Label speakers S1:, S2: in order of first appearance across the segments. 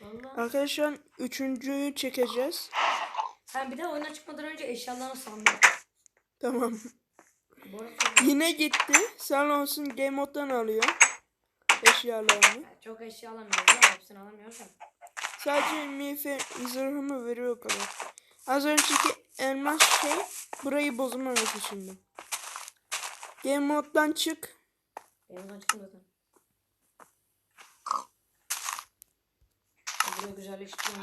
S1: Vallahi.
S2: Arkadaşlar üçüncüyü çekeceğiz.
S1: Sen bir de oyuna çıkmadan önce eşyalarını sandım.
S2: Tamam. Yine gitti. Sen olsun game moddan alıyor. Eşyalarını.
S1: çok eşya alamıyoruz ya. Hepsini alamıyoruz ya.
S2: Sadece miğfe zırhımı veriyor o kadar. Az önceki elmas şey burayı bozmamak içindi. Game moddan çık.
S1: Benim buradan çıktım zaten. Buraya güzelleştirdim.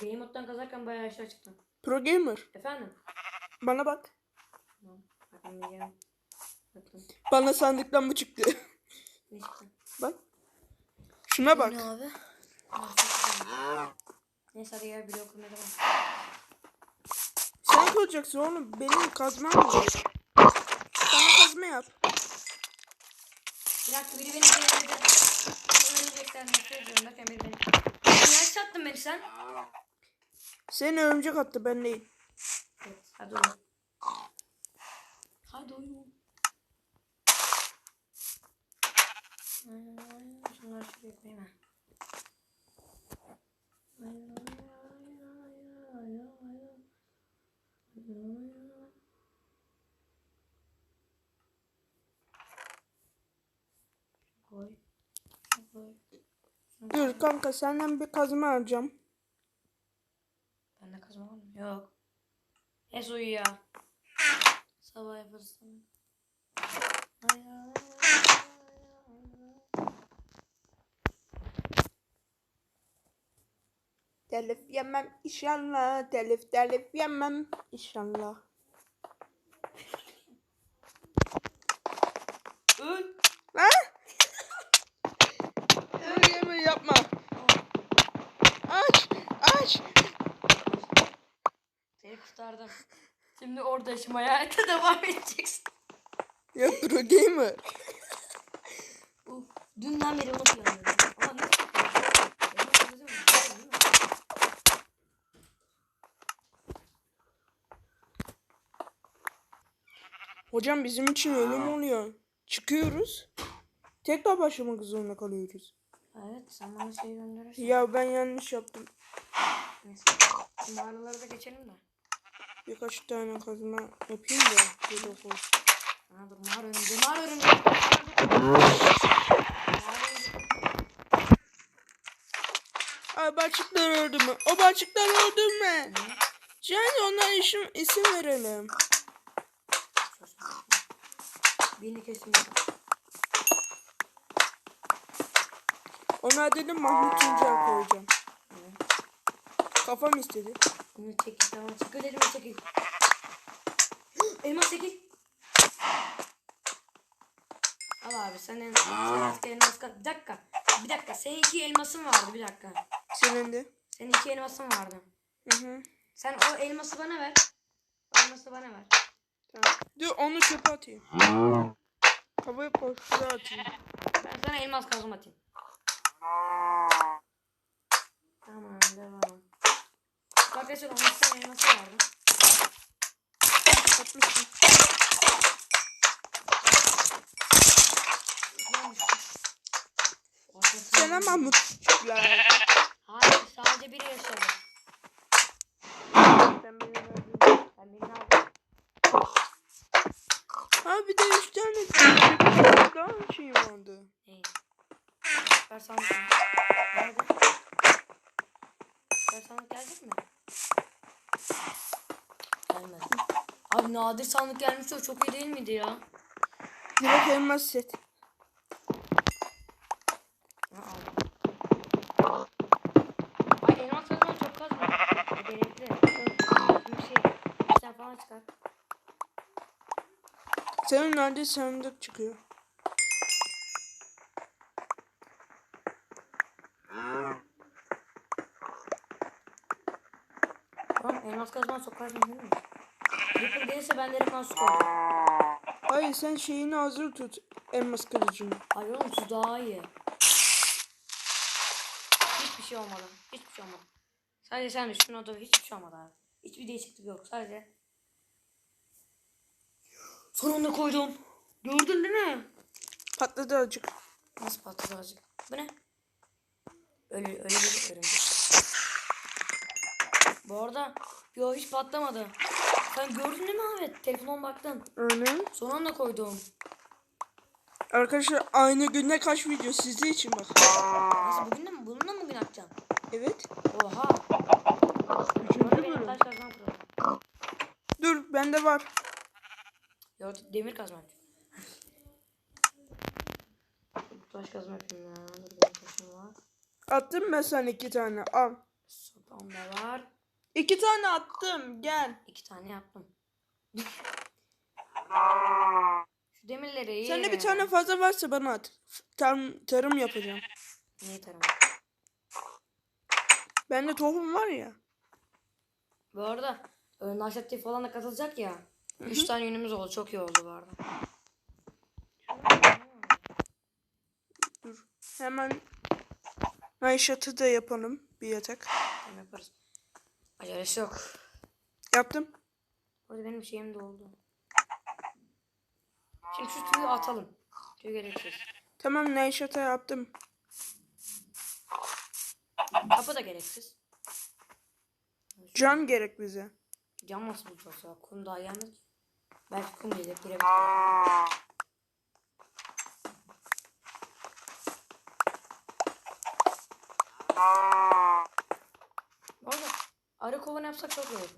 S1: Game moddan kazarken bayağı aşağı çıktım.
S2: Pro gamer.
S1: Efendim?
S2: Bana bak.
S1: Tamam.
S2: Bana sandıktan bu çıktı.
S1: Ne çıktı?
S2: bak. Şuna bak.
S1: Ne abi? Ah. Neyse hadi gel video okumaya devam.
S2: Sen koyacaksın oğlum. Benim kazmam var. Sana kazma yap.
S1: Bir dakika biri beni beğenmedi. Örümcekler nefret ediyorum beni. Niye çattın beni sen?
S2: Seni örümcek attı ben değil.
S1: Hadi oyun. Hadi oyun. Şunları şuraya koyayım ha. Koy. Koy.
S2: Dur kanka senden bir kazma alacağım.
S1: Bende kazma var mı? Yok. Es uyu ya. Sabah yaparsın. Ay, ay, ay, ay.
S2: Telif yemem inşallah. Telif telif yemem inşallah.
S1: Kurtardım. Şimdi orada yaşamaya hayata devam edeceksin.
S2: Ya pro gamer.
S1: Uf, dünden beri. Ama ne mi?
S2: Hocam bizim için ölüm oluyor. Çıkıyoruz. Tekrar başlamak zorunda kalıyoruz.
S1: Evet sen bana şey gönderirsin.
S2: Ya ben yanlış yaptım.
S1: Neyse. Şu mağaraları da geçelim de.
S2: Birkaç tane kazma yapayım da. Böyle olsun.
S1: Ha dur mağara önünde. Mağara önünde.
S2: Ay başlıklar öldü mü? O başlıklar öldü mü? Yani ona isim, isim verelim.
S1: Birini kesin.
S2: Ona adını Mahmut Tuncel koyacağım. Kafam istedi.
S1: Bunu çekil tamam. Çekil elime çekil. Elmas çekil. Al abi sen eski elmas kat. Bir dakika. Bir dakika. Senin iki elmasın vardı bir dakika.
S2: Senin de.
S1: Senin iki elmasın vardı.
S2: Hı hı.
S1: Sen o elması bana ver. O elması bana ver.
S2: Tamam. Dur onu çöpe atayım. Havaya boşluğa atayım.
S1: Ben sana elmas kazım atayım. Tamam devam. Bir tane elması vardı.
S2: Atmışsın. Selam Mahmutçuklar.
S1: Hayır sadece biri yaşadı. Ben birini aldım.
S2: Ha bir de üç tane daha şey vardı.
S1: Hey. Ver sandık. Nerede? Ver sandık gelecek mi? Gelmedi. Abi nadir sandık gelmişti o çok iyi değil miydi ya?
S2: Direkt elmas set.
S1: Ha, aldım. Ay elmas kazma çok kazma. Gerekli. Bir şey. Falan çıkar.
S2: Senin nerede sandık çıkıyor.
S1: Tamam elmas kazma çok kazma değil mi? Creeper gelirse ben ben su koydum.
S2: Hayır sen şeyini hazır tut. Elmas kılıcını.
S1: Hayır oğlum su daha iyi. Hiçbir şey olmadı. Hiçbir şey olmadı. Sadece sen düştün o da hiçbir şey olmadı abi. Hiçbir değişiklik yok sadece. Sonunda koydum. Gördün değil mi?
S2: Patladı azıcık.
S1: Nasıl patladı azıcık? Bu ne? Öyle öyle bir örümcek. Bu arada yo hiç patlamadı. Sen gördün değil mi Ahmet? Telefonuma baktın.
S2: Aynen.
S1: Son anda koydum.
S2: Arkadaşlar aynı günde kaç video sizin için bak.
S1: Nasıl bugün de mi? Bununla mı bugün atacağım?
S2: Evet.
S1: Oha.
S2: Üçüncü bölüm.
S1: taş kazmam kuralım.
S2: Dur bende var.
S1: Yo demir kazma yapacağım. taş kazma yapayım ya. Dur benim taşım var.
S2: Attım ben sana iki tane. Al.
S1: Sopam da var.
S2: İki tane attım. Gel.
S1: İki tane yaptım. Şu demirleri iyi.
S2: Sende bir tane fazla varsa bana at. Tarım, tarım yapacağım.
S1: Neyi tarım?
S2: Bende tohum var ya.
S1: Bu arada e, Naşatçı falan da katılacak ya. Üç tane yünümüz oldu. Çok iyi oldu bu arada.
S2: Dur. Hemen Nayşat'ı da yapalım. Bir yatak.
S1: Tamam yaparız. Acelesi yok.
S2: Yaptım.
S1: Orada benim şeyim de oldu. Şimdi şu tüyü atalım. Tüy gereksiz.
S2: Tamam Nayşat'a yaptım.
S1: Kapı da gereksiz.
S2: Cam gerek bize.
S1: Cam nasıl bulacağız ya? Kum daha gelmedi ki. Belki kum gelir. Piramit gelir. Arı kovanı yapsak çok iyi olur.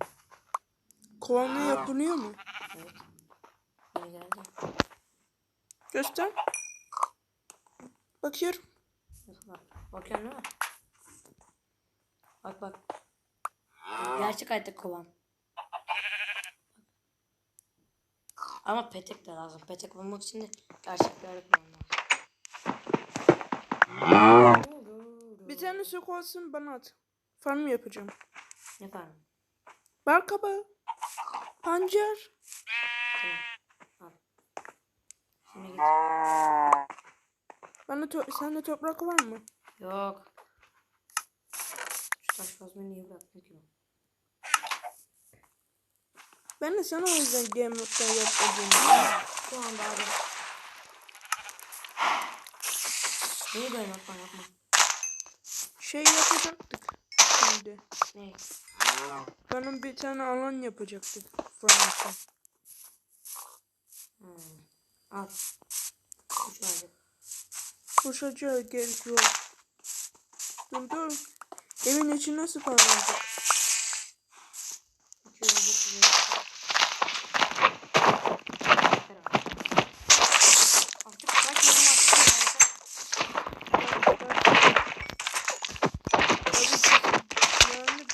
S2: Kovanla yapılıyor mu?
S1: Evet. Yeni geldi.
S2: Göster. Bakıyorum.
S1: Bak, bak. Bakıyorsun değil mi? Bak bak. Gerçek hayatta kovan. Ama petek de lazım. Petek bulmak için de gerçek bir arı kovan lazım.
S2: Bir tane su kovasını bana at. Farm yapacağım. Bal kabağı. Pancar.
S1: Tamam. Al. Şimdi git.
S2: Bana to- sende toprak var mı?
S1: Yok. Şu taş kazmayı niye bıraktın ki ben?
S2: De sana o yüzden game modda yapacağım.
S1: Şu anda abi. Neyi böyle yapma yapma.
S2: Şey yapacaktık. Şimdi.
S1: Ne?
S2: Benim bir tane alan yapacaktık. Farm için.
S1: Hmm. Al. Verdim.
S2: Koşacağı gerek yok. Dur dur. Evin içi nasıl farm olacak?
S1: İki verdim. üç verdim. Yeter abi. Artık kaç yorum attın ya?
S2: Yani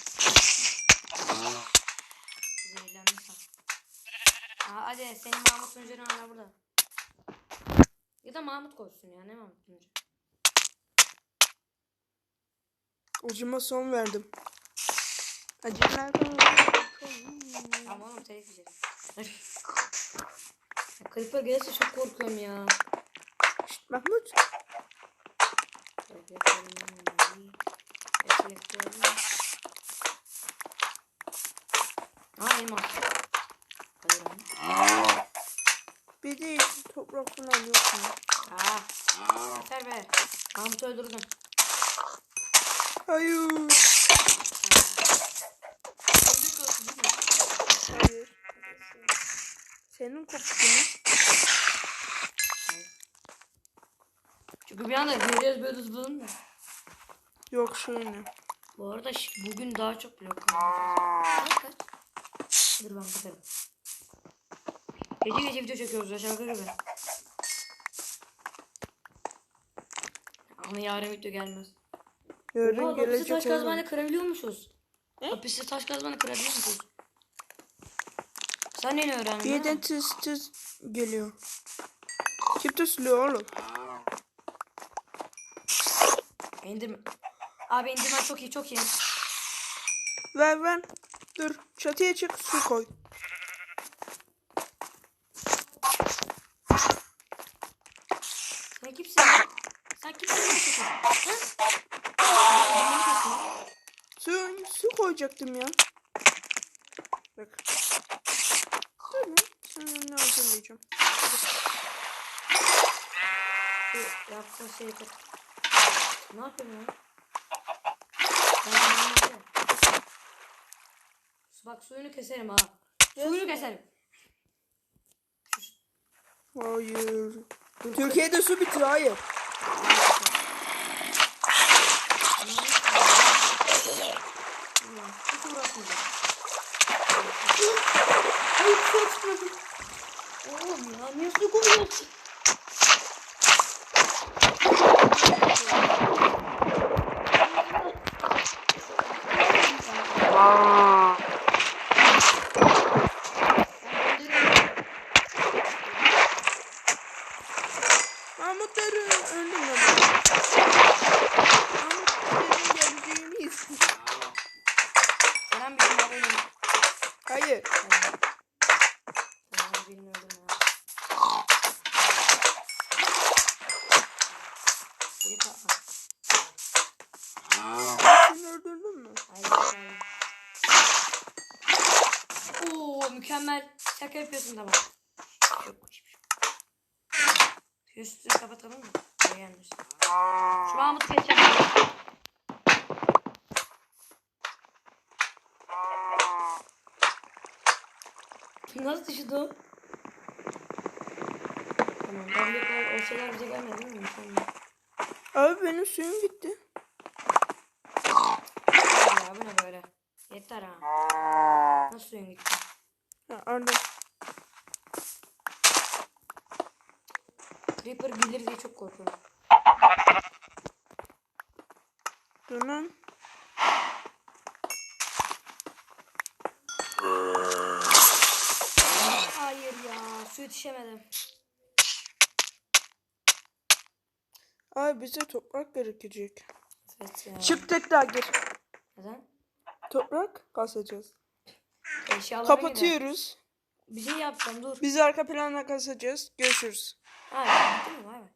S1: Zehirlendin sen. Senin Mahmut Tuncer'in hala burada. Ya da Mahmut koysun ya ne Mahmut Tuncer.
S2: acıma son verdim. Acılar
S1: Tamam oğlum telif yiyeceğiz. Ya Creeper gelirse çok korkuyorum ya.
S2: Şşt Mahmut.
S1: Aa elmas. Hayır.
S2: Bir de toprak falan yok mu?
S1: Aa. Yeter be. Mahmut'u öldürdüm.
S2: Hayır.
S1: Öldük olsun değil mi?
S2: Hayır. Senin koptuğunu.
S1: Çünkü bir anda göreceğiz böyle zıpladım da.
S2: Yok şöyle.
S1: Bu arada bugün daha çok blok. Kaç kaç? Dur ben bakarım. Gece gece video çekiyoruz ya şaka gibi. Ama yarın video gelmez.
S2: Yarın
S1: Oha hapisi
S2: gelecek
S1: taş
S2: oğlum.
S1: kazmayla kırabiliyormuşuz.
S2: Ne?
S1: Hapisi taş kazmayla kırabiliyormuşuz. Sen yeni öğrendin
S2: Bir
S1: ha?
S2: de tıs tıs geliyor. Kim tıslıyor oğlum?
S1: Endirme. Abi indirmen çok iyi çok iyi.
S2: Ver ver. Dur. Çatıya çık su koy.
S1: kimsin? Sen kimsin? Sen
S2: su koyacaktım ya. Bak. Dur lan. Ne
S1: olacağım diyeceğim. Şey de. Ne yapıyorsun ya? Bak suyunu keserim ha. Suyunu keserim.
S2: Hayır. Türkiye'de su bitiyor. Hayır. Hayır.
S1: Oğlum ya niye su koyuyorsun?
S2: Mahmutların öldüm ben. Mahmutların geleceğimiz.
S1: Kerem bizim arayın.
S2: Hayır.
S1: Ben bilmiyordum ya. Biri kalma.
S2: Seni öldürdün mü?
S1: Hayır. Oo mükemmel. Şaka yapıyorsun tamam. Yok hiçbir. Şu üstünü kapatalım mı? Gelmesin. Şu Mahmut'u geçelim. Nasıl düştü o? Tamam. Ben bir kadar o şeyler bize gelmedi değil mi? Mükemmel.
S2: Abi benim suyum gitti.
S1: Ya bu ne böyle? Yeter ha. Nasıl suyun gitti?
S2: Ha, Arda.
S1: Creeper gelir diye çok korkuyorum.
S2: Dur lan.
S1: Hayır ya su yetişemedim.
S2: Abi bize toprak gerekecek.
S1: Evet ya.
S2: Çık tekrar gir.
S1: Neden?
S2: Toprak kasacağız.
S1: Eşyalara gidelim.
S2: Kapatıyoruz.
S1: Bir şey yapacağım dur.
S2: Biz arka planda kasacağız. Görüşürüz.
S1: Ha bitti mi? Vay be.